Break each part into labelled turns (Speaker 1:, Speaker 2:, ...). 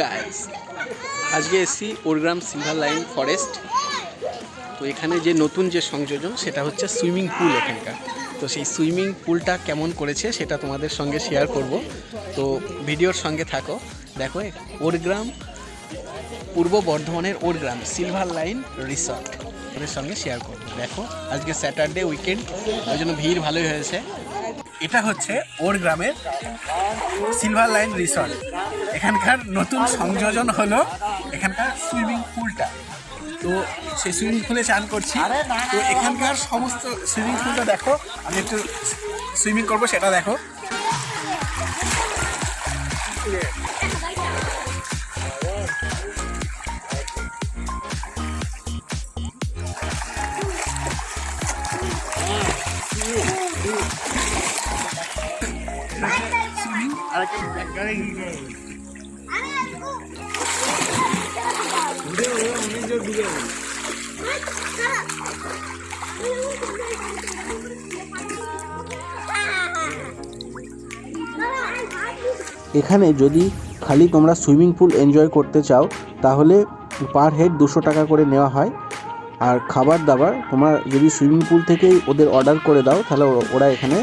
Speaker 1: Guys আজকে এসছি Orgram silver line forest তো এখানে যে নতুন যে সংযোজন, সেটা হচ্ছে সুইমিং পুল এখানকার। তো সেই সুইমিং পুলটা কেমন করেছে, সেটা তোমাদের সঙ্গে শেয়ার করব। তো ভিডিওর সঙ্গে থাকো। দেখো ওরগ্রাম পূর্ব বর্ধমানের ওরগ্রাম সিলভার লাইন রিসর্ট ওদের সঙ্গে শেয়ার করব। দেখো, আজকে স্যাটারডে উইকেন্ড ওই জন্য ভিড় ভালোই হয়েছে। এটা হচ্ছে ওর গ্রামের সিলভার লাইন রিসর্ট এখানকার নতুন সংযোজন হলো এখানকার সুইমিং পুলটা। তো সেই সুইমিং পুলে চান করছি। তো এখানকার সমস্ত সুইমিং পুলটা দেখো আমি একটু সুইমিং করব সেটা দেখো। সুইমিং
Speaker 2: এখানে যদি খালি তোমরা সুইমিং পুল এনজয় করতে চাও, তাহলে পার হেড দুশো টাকা করে নেওয়া হয়। আর খাবার দাবার তোমরা যদি সুইমিং পুল থেকেই ওদের অর্ডার করে দাও, তাহলে ওরা এখানে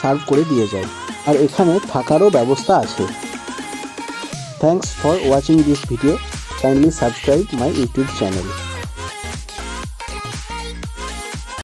Speaker 2: সার্ভ করে দিয়ে যায়। আর এখানে থাকারও ব্যবস্থা আছে। Thanks for watching this video kindly subscribe my YouTube channel.